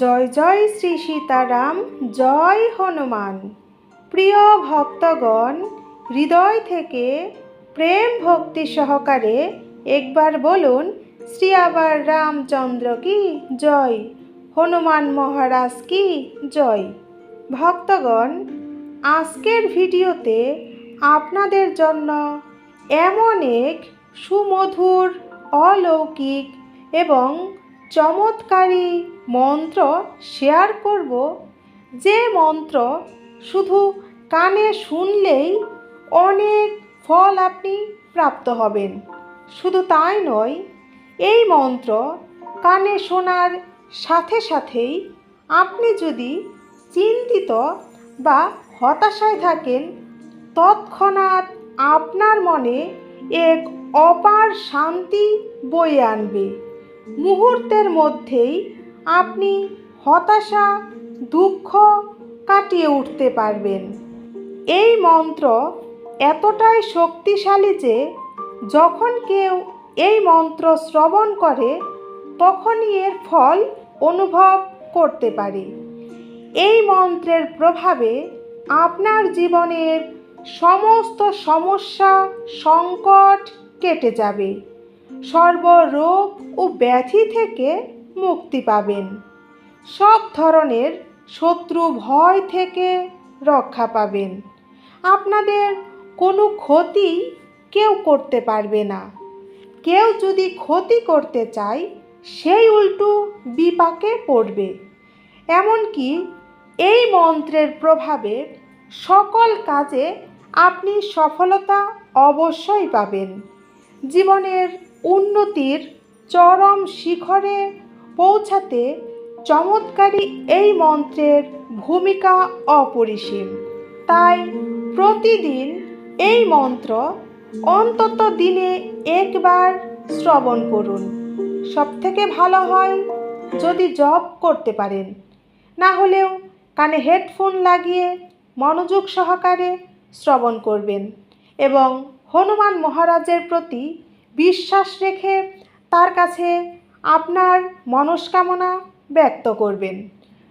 জয় জয় শ্রী সীতারাম, জয় হনুমান। প্রিয় ভক্তগণ, হৃদয় থেকে প্রেম ভক্তি সহকারে একবার বলুন, শ্রী আবার রামচন্দ্র কি জয়, হনুমান মহারাজ কি জয়। ভক্তগণ, আজকের ভিডিওতে আপনাদের জন্য এমন এক সুমধুর, অলৌকিক এবং চমৎকারী মন্ত্র শেয়ার করব। যে মন্ত্র শুধু কানে শুনলেই অনেক ফল আপনি প্রাপ্ত হবেন। শুধু তাই নয়, এই মন্ত্র কানে শোনার সাথে সাথেই আপনি যদি চিন্তিত বা হতাশায় থাকেন, তৎক্ষণাৎ আপনার মনে এক অপার শান্তি বয়ে আনবে। মুহূর্তের মধ্যেই আপনি হতাশা, দুঃখ কাটিয়ে উঠতে পারবেন। এই মন্ত্র এতটাই শক্তিশালী যে, যখন কেউ এই মন্ত্র শ্রবণ করে, তখনই এর ফল অনুভব করতে পারে। এই মন্ত্রের প্রভাবে আপনার জীবনের সমস্ত সমস্যা, সংকট কেটে যাবে। সর্বরোগ ও ব্যাধি থেকে মুক্তি পাবেন। সব ধরনের শত্রু ভয় থেকে রক্ষা পাবেন। আপনাদের কোনো ক্ষতি কেউ করতে পারবে না। কেউ যদি ক্ষতি করতে চায়, সেই উল্টো বিপাকে পড়বে। এমনকি এই মন্ত্রের প্রভাবে সকল কাজে আপনি সফলতা অবশ্যই পাবেন। জীবনের উন্নতির চরম শিখরে পৌঁছাতে চমৎকারী এই মন্ত্রের ভূমিকা অপরিসীম। তাই প্রতিদিন এই মন্ত্র অন্তত দিনে একবার শ্রবণ করুন। সবথেকে ভালো হয় যদি জব করতে পারেন। না হলেও কানে হেডফোন লাগিয়ে মনোযোগ সহকারে শ্রবণ করবেন এবং হনুমান মহারাজের প্রতি বিশ্বাস রেখে তার কাছে আপনার মনস্কামনা ব্যক্ত করবেন।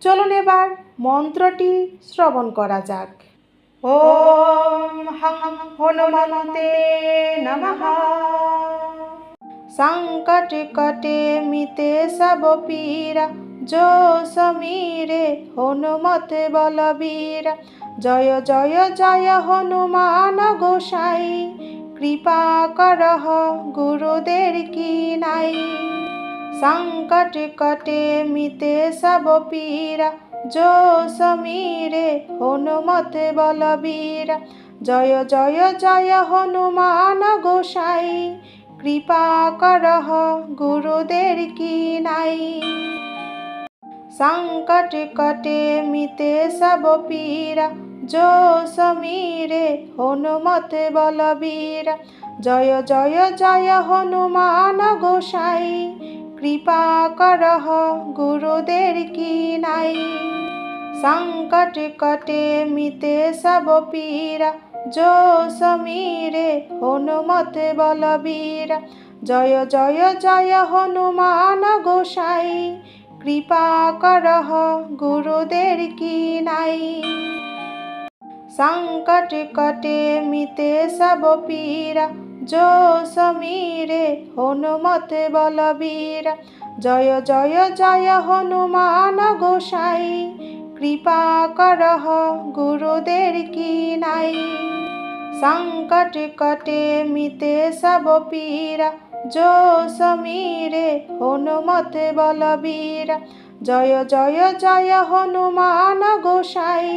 চলুন এবার মন্ত্রটি শ্রবণ করা যাক। ওম হং হনুমন্তে নমঃ। সংকট কটে মিতে সব পীরা যো সমীরে হনুমত বলবীর। জয় জয় জয় হনুমান গোসাই কৃপা করহ, গুরুদের কি নাই? সংকট কটে মিতে সব পীরা যো সমীরে হনুমত বলবীর। জয় জয় জয় হনুমান গোসাই, কৃপা করহ, গুরুদের কি নাই? সংকট কটে মিতে সব পীরা যো সমীরে হনুমত বলবীর। জয় জয় জয় হনুমান গোসাই, কৃপা করহ গুরুদের কি নাই। সংকট কটে মিতে সব পীরা যো সমীরে হনুমত বলবীর। জয় জয় জয় হনুমান গোসাই, কৃপা করহ গুরুদের কি নাই। সংকট কটে মিতে সব পীরা যো সমীরে হনুমত বলবীর। জয় জয় জয় হনুমান গোসাই। কৃপা করহ গুরুদের কি নাই। সংকট কটে মিতে সব পীরা যো সমীরে হনুমত বলবীর। জয় জয় জয় হনুমান গোসাই।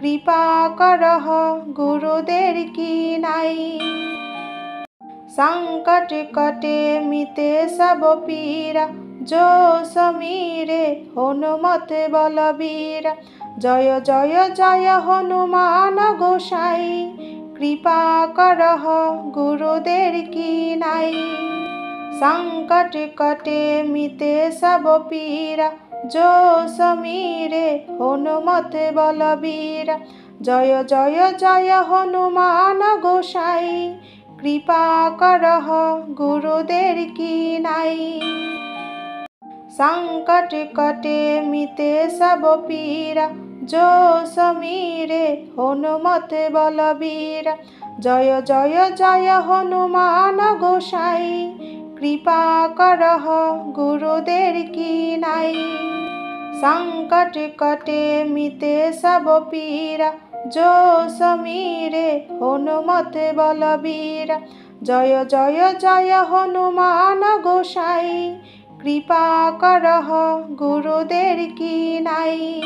কৃপা করহ, গুরুদের কি নাই? সংকট কটে মিতে সব পীরা যো সমীরে হনুমত বলবীর। জয় জয় জয় হনুমান গোসাই, কৃপা করহ, গুরুদের কি নাই? সংকট কটে মিতে সব পীরা যো সমীরে হনুমতে বলবীর। জয় জয় জয় হনুমান গোসাই, কৃপা করহ গুরুদের কি নাই সংকট কটে মিতে সব পীরা যো সমীরে হনুমত বলবীর। জয় জয় জয় হনুমান গোসাই কৃপা করহ, গুরুদের কি নাই? সংকট কটে মিতে সব পীরা যো সমীরে হনুমত বলবীরা। জয় জয় জয় হনুমান গোসাই, কৃপা করহ, গুরুদের কি নাই?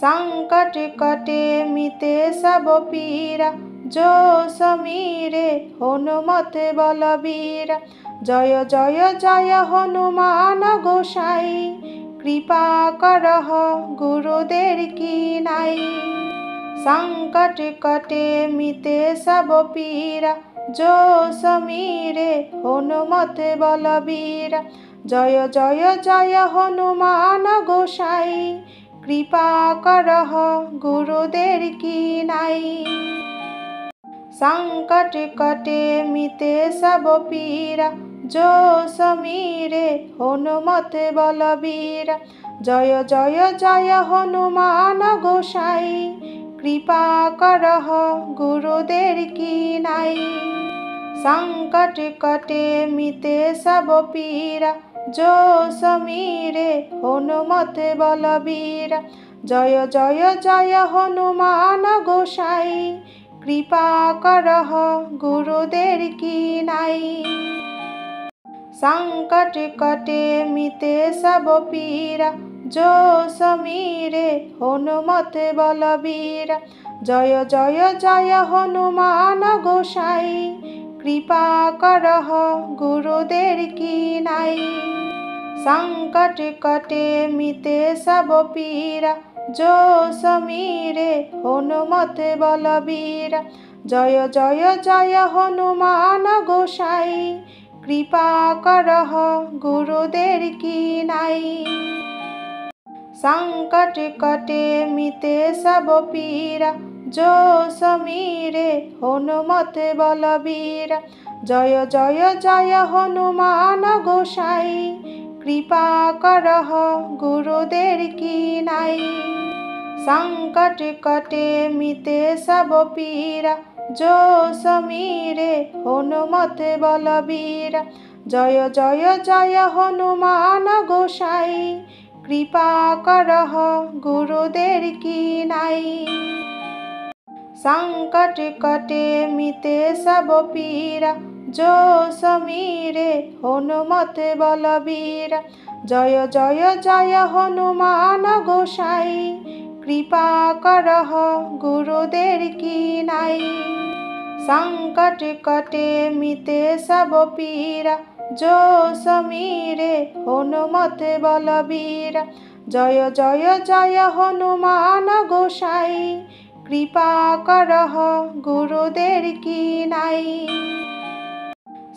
সংকট কটে মিতে সব পীরা জো সমীরে হনুমত বলবীর। জয় জয় জয় হনুমান গোসাই, কৃপা করহ গুরুদের কি নাই। সংকট কটে মিতে সব পীরা, জো সমীরে হনুমত বলবীর। জয় জয় জয় হনুমান গোসাই, কৃপা করহ গুরুদের কি নাই। সংকট কটে মিতে সব পীরা জো সমীরে হনুমত বলবীরা জয় জয় জয় হনুমান গোসাই কৃপা করহ গুরুদের কি নাই সংকট কটে মিতে সব পীরা জো সমীরে হনুমত বলবীরা জয় জয় জয় হনুমান গোসাই কৃপা করহ গুরুদের কি নাই? সংকট কটে মিতে সব পীরা যো সমীরে হনুমত বলবীর। জয় জয় জয় হনুমান গোসাই, কৃপা করহ গুরুদের কি নাই? সংকট কটে মিতে সব পীরা জো সমীরে হনুমতে বলবীর। জয় জয় জয় হনুমান গোসাই, কৃপা করহ গুরুদের কি নাই সংকট কটে মিতে সব পীরা। জো সমীরে হনুমত বলবীর। জয় জয় জয় হনুমান গোসাই কৃপা করহ, গুরুদের কি নাই? সংকট কটে মিতে সব পীরা যো সমীরে হনুমত বলবীর। জয় জয় জয় হনুমান গোসাই, কৃপা করহ, গুরুদের কি নাই? সংকট কটে মিতে সব পীরা জো সমীরে হনুমত বলবীর। জয় জয় জয় হনুমান গোসাই, কৃপা করহ গুরুদের কি নাই সংকট কটে মিতে সব পীরা। জো সমীরে হনুমত বলবীর। জয় জয় জয় হনুমান গোসাই, কৃপা করহ গুরুদের কি নাই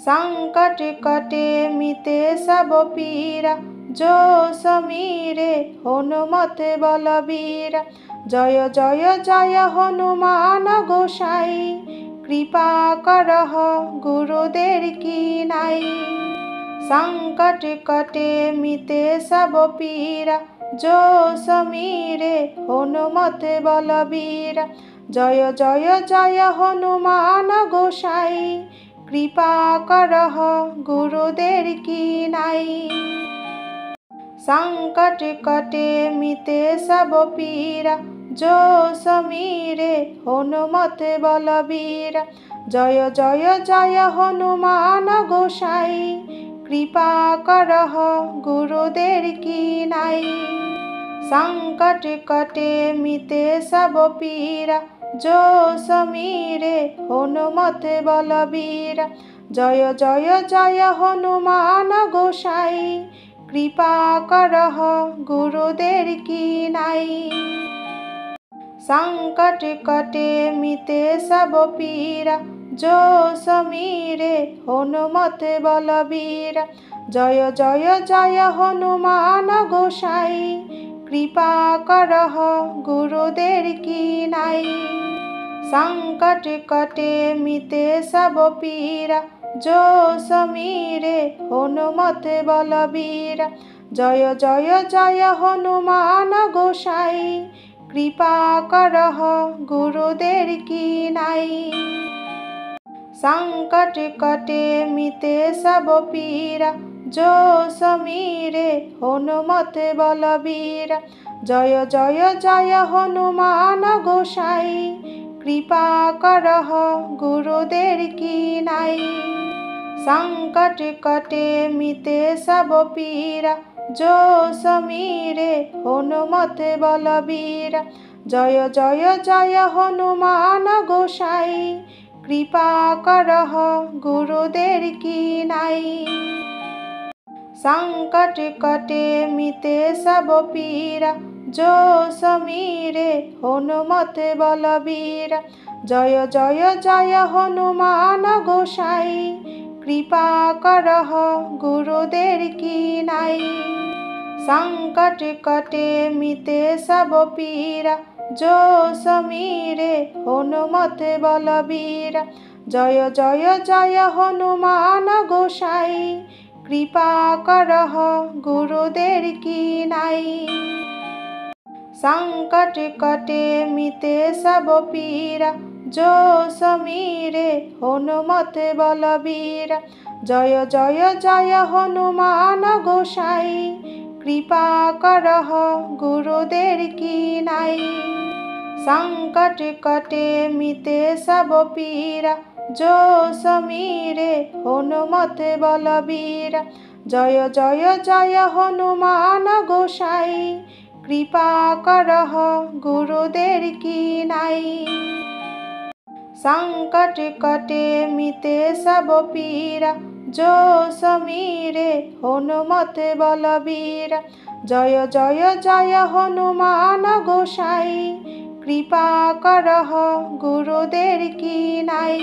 সংকট কটে মিতে সব পীরা জো সমীরে হনুমত বলবীরা। জয় জয় জয়, হনুমান গোসাই। কৃপা করহ গুরুদের কি নাই। সংকট কটে মিতে সব পীরা জো সমীরে হনুমত বলবীরা। জয় জয় জয়, হনুমান গোসাই। কৃপা করহ গুরুদের কি নাই? সংকট কটে মিতে সব পীরা যো সমীরে হনুমত বলবীর। জয় জয় জয় হনুমান গোসাই, কৃপা করহ গুরুদের কি নাই? সংকট কটে মিতে সব পীরা যো সমীরে হনুমতে বলবীর। জয় জয় জয় হনুমান গোসাই, কৃপা করহ গুরুদের কি নাই। সংকট কটে মিতে সব পীরা যো হনুমত বলবীর। জয় জয় জয় হনুমান গোসাই কৃপা কর গুরুদের কি নাই? সংকট কটে মিতে সব পীরা যো সমীরে হনুমত বলবীর। জয় জয় জয় হনুমান গোসাই, কৃপা কর গুরুদের কি নাই? সংকট কটে মিতে সব পীরা যো সমীরে হনুমতে বলবীর। জয় জয় জয় হনুমান গোসাই, কৃপা করহ গুরুদের কি নাই। সংকট কটে মিতে সব পীরা যো সমীরে হনুমতে বলবীর। জয় জয় জয় হনুমান গোসাই, কৃপা করহ গুরুদের কি নাই। সংকট কটে মিতে সব পীরা জো সমীরে হনুমত বলবীরা জয় জয় জয় হনুমান গোসাই কৃপা করহ গুরুদের কি নাই সংকট কটে মিতে সব পীরা জো সমীরে হনুমত বলবীরা জয় জয় জয় হনুমান গোসাই কৃপা করহ গুরুদের কি নাই? সংকট কটে মিতে সব পীরা जो সমীরে হনুমত বলবীর। জয় জয় জয় হনুমান গোসাই, কৃপা করহ গুরুদের কি নাই? সংকট কটে মিতে সব পীরা যো সমীরে হনুমতে বলবীর। জয় জয় জয় হনুমান গোসাই, কৃপা করহ গুরুদের কি নাই সংকট কটে মিতে সব পীরা। যো সমীরে হনুমত বলবীর। জয় জয় জয় হনুমান গোসাই কৃপা করহ, গুরুদের কি নাই?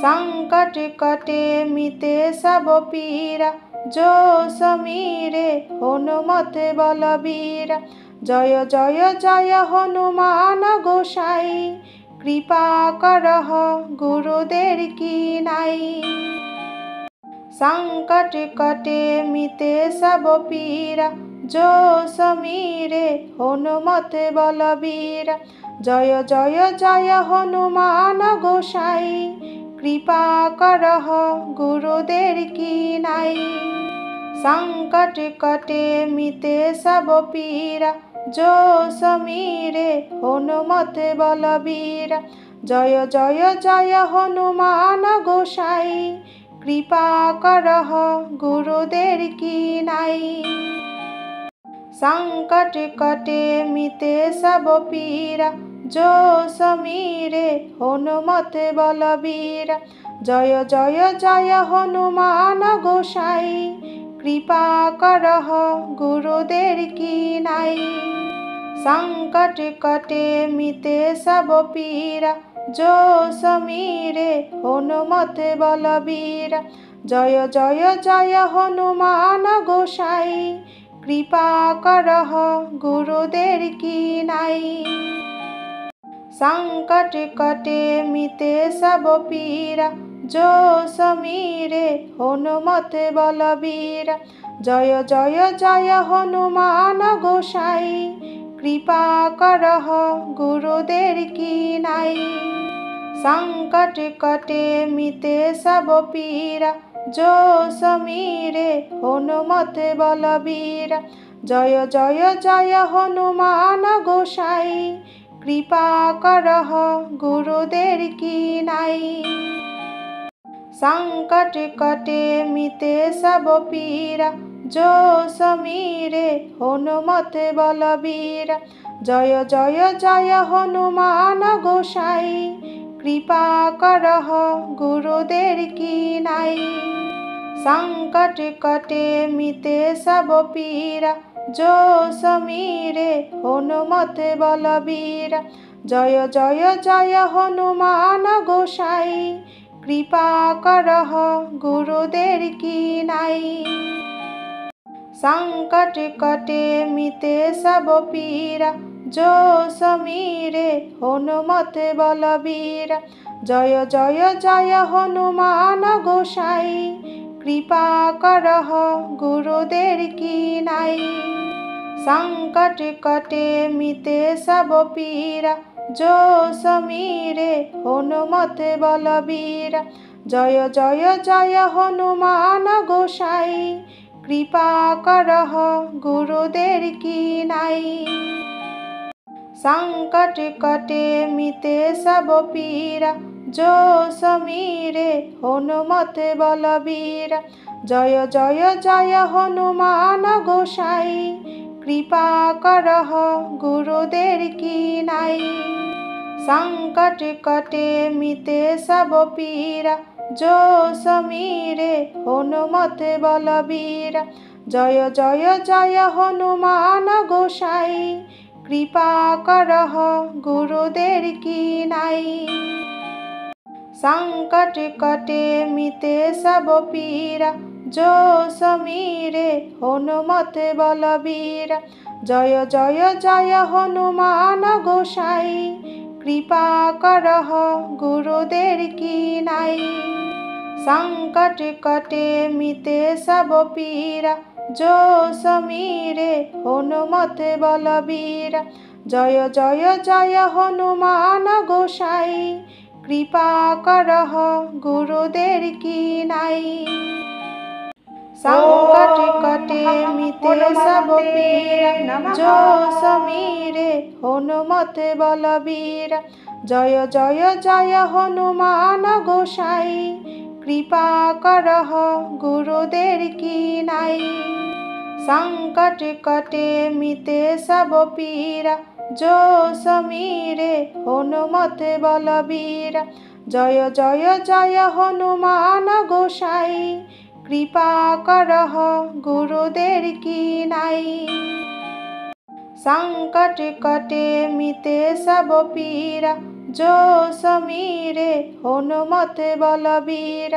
সংকট কটে মিতে সব পীরা যো সমীরে হনুমত বলবীরা। জয় জয় জয় হনুমান গোসাই, কৃপা করহ, গুরুদের কি নাই? সংকট কটে মিতে সব পীরা जो সমীরে হনুমত বলবীর। জয় জয় জয় হনুমান গোসাই, কৃপা করহ গুরুদের কি নাই। সংকট কটে মিতে সব পীরা जो সমীরে হনুমত বলবীর। জয় জয় জয় হনুমান গোসাই, কৃপা করহ গুরুদের কি নাই। সংকট কটে মিতে সব পীরা जो সমীরে হনুমত বলবীর। জয় জয় জয় হনুমান গোসাই, কৃপা করহ গুরুদের কি নাই। সংকট কটে মিতে সব পীরা जो সমীরে হনুমত বলবীর। জয় জয় জয় হনুমান গোসাই কৃপা করহ, গুরুদের কি নাই? সংকট কটে মিতে সব পীরা जो সমীরে হনুমত বলবীর। জয় জয় জয় হনুমান গোসাই, কৃপা করহ, গুরুদের কি নাই? সংকট কটে মিতে সব পীরা যো সমীরে হনুমতে বলবীর। জয় জয় জয় হনুমান গোসাই, কৃপা করহ গুরুদের কি নাই সংকট কটে মিতে সব পীরা। যো সমীরে হনুমতে বলবীর। জয় জয় জয় হনুমান গোসাই কৃপা করহ, গুরুদের কি নাই? সংকট কটে মিতে সব পীরা जो সমীরে হনুমত বলবীর। জয় জয় জয় হনুমান গোসাই, কৃপা করহ, গুরুদের কি নাই? সংকট কটে মিতে সব পীরা যো সমীরে হনুমত বলবীর। জয় জয় জয় হনুমান গোসাই, কৃপা করহ গুরুদের কি নাই সংকট কটে মিতে সব পীরা। যো সমীরে হনুমত বলবীর। জয় জয় জয় হনুমান গোসাই, কৃপা করহ গুরুদের কি নাই সংকট কটে মিতে সব পীরা জো সমীরে হনুমত বলবীর। জয় জয় জয়, হনুমান গোসাই। কৃপা কর গুরুদের কি নাই সংকট কটে মিতে সব পীরা জো সমীরে হনুমত বলবীর। জয় জয় জয়, হনুমান গোসাই। কৃপা করহ, গুরুদের কি নাই? সংকট কটে মিতে সব পীরা যো সমীরে হনুমত বলবীর। জয় জয় জয় হনুমান গোসাই, কৃপা করহ, গুরুদের কি নাই? সংকট কটে মিতে সব পীরা যো সমীরে হনুমতে বলবীর। জয় জয় জয় হনুমান গোসাই, কৃপা করহ গুরুদের কি নাই। সংকটে কটে মিতে সব পীর। যো সমীরে হনুমতে বলবীর। জয় জয় জয় হনুমান গোসাই কৃপা করহ, গুরুদের কি নাই? সংকট কটে মিতে সব পীরা যো সমীরে হনুমত বলবীর। জয় জয় জয় হনুমান গোসাই, কৃপা করহ, গুরুদের কি নাই? সংকট কটে মিতে সব পীরা যো সমীরে হনুমতে বলবীর।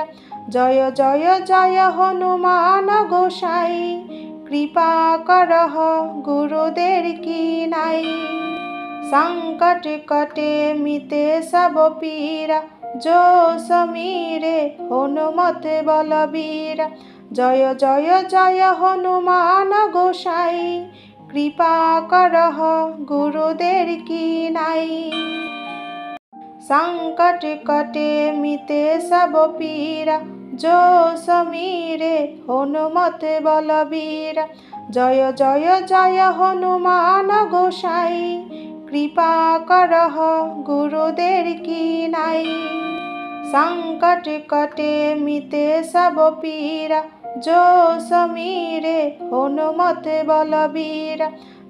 জয় জয় জয় হনুমান গোসাই, কৃপা করহ গুরুদের কি নাই। সংকট কটে মিতে সব পীরা। যো হনুমত হনুমতে জয় জয় জয় হনুমান গোসাই, কৃপা করহ গুরুদের কি নাই। সংকট কটে মিতে সব পীরা জো সমীরে হনুমত বলবীর। জয় জয় জয়, হনুমান গোসাই। কৃপা করহ গুরুদের কি নাই। সংকট কটে মিতে সব পীরা জো সমীরে হনুমত বলবীর।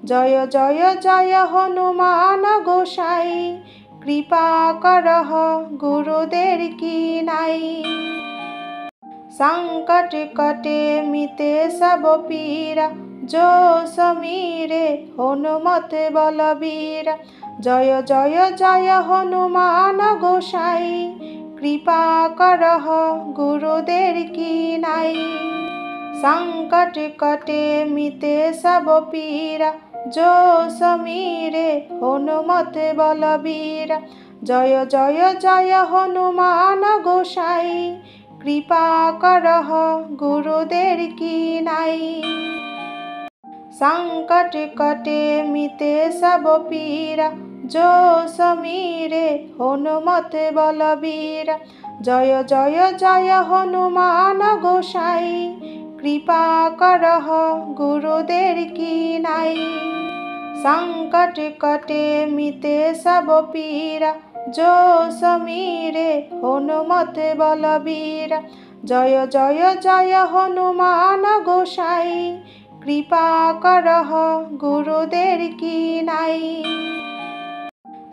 জয় জয় জয়, হনুমান গোসাই। কৃপা করহ, গুরুদের কি নাই? সংকট কটে মিতে সব পীরা যো সমীরে হনুমত বলবীর। জয় জয় জয় হনুমান গোসাই, কৃপা করহ, গুরুদের কি নাই? সংকট কটে মিতে সব পীরা যো সমীরে হনুমতে বলবীর। জয় জয় জয় হনুমান গোসাই, কৃপা করহ গুরুদের কি নাই। সংকট কটে মিতে সব পীরা। যো সমীরে হনুমতে বলবীর। জয় জয় জয় হনুমান গোসাই কৃপা করহ, গুরুদের কি নাই? সংকট কটে মিতে সব পীরা যো সমীরে হনুমত বলবীর। জয় জয় জয় হনুমান গোসাই, কৃপা করহ, গুরুদের কি নাই?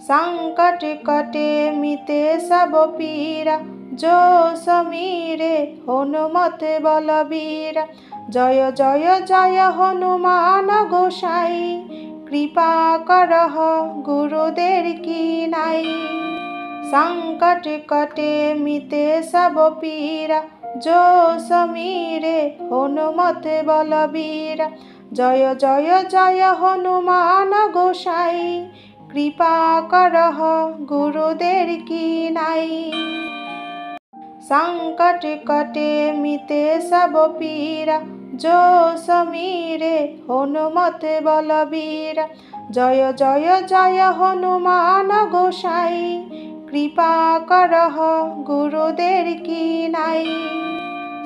সংকট কটে মিতে সব পীরা যো সমীরে হনুমত বলবীর। জয় জয় জয় হনুমান গোসাই, কৃপা করহ গুরুদের কি নাই। সংকট কটে মিতে সব পীরা। যো সমীরে হনুমত বলবীর। জয় জয় জয় হনুমান গোসাই, কৃপা করহ গুরুদের কি নাই। সংকট কটে মিতে সব পীরা জো সমীরে হনুমত বলবীরা জয় জয় জয় হনুমান গোসাই কৃপা করহ গুরুদের কি নাই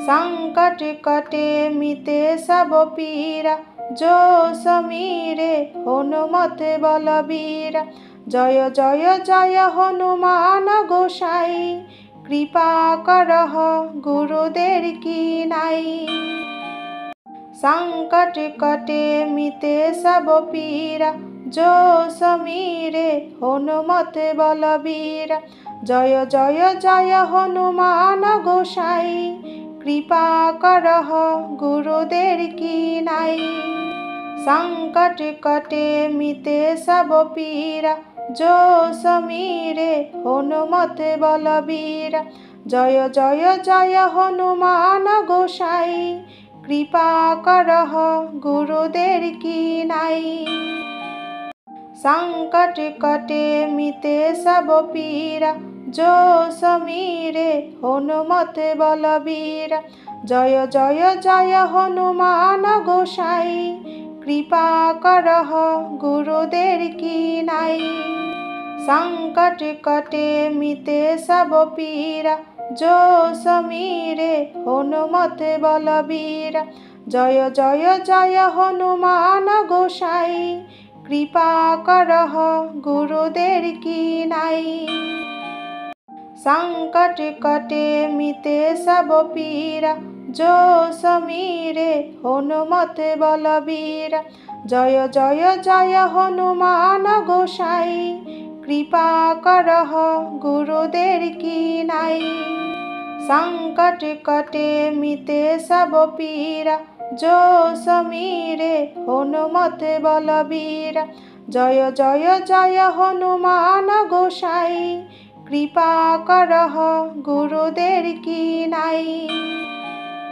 সংকট কটে মিতে সব পীরা জো সমীরে হনুমত বলবীরা জয় জয় জয় হনুমান গোসাই কৃপা করহ গুরুদের কি নাই? সংকট কটে মিতে সব পীরা যো সমীরে হনুমত বলবীর। জয় জয় জয় হনুমান গোসাই, কৃপা করহ গুরুদের কি নাই? সংকট কটে মিতে সব পীরা যো সমীরে হনুমতে বলবীর। জয় জয় জয়, হনুমান গোসাই। কৃপা করহ গুরুদের কি নাই সংকট কটে মিতে সব পীরা যো সমীরে হনুমত বলবীর। জয় জয় জয়, হনুমান গোসাই। কৃপা করহ, গুরুদের কি নাই? সংকট কটে মিতে সব পীরা যো সমীরে হনুমত বলবীরা। জয় জয় জয় হনুমান গোসাই, কৃপা করহ, গুরুদের কি নাই? সংকট কটে মিতে সব পীরা জো সমীরে হনুমত বলবীর। জয় জয় জয় হনুমান গোসাই, কৃপা করহ গুরুদের কি নাই। সংকট কটে মিতে সব পীরা, জো সমীরে হনুমত বলবীর। জয় জয় জয় হনুমান গোসাই, কৃপা করহ গুরুদের কি নাই।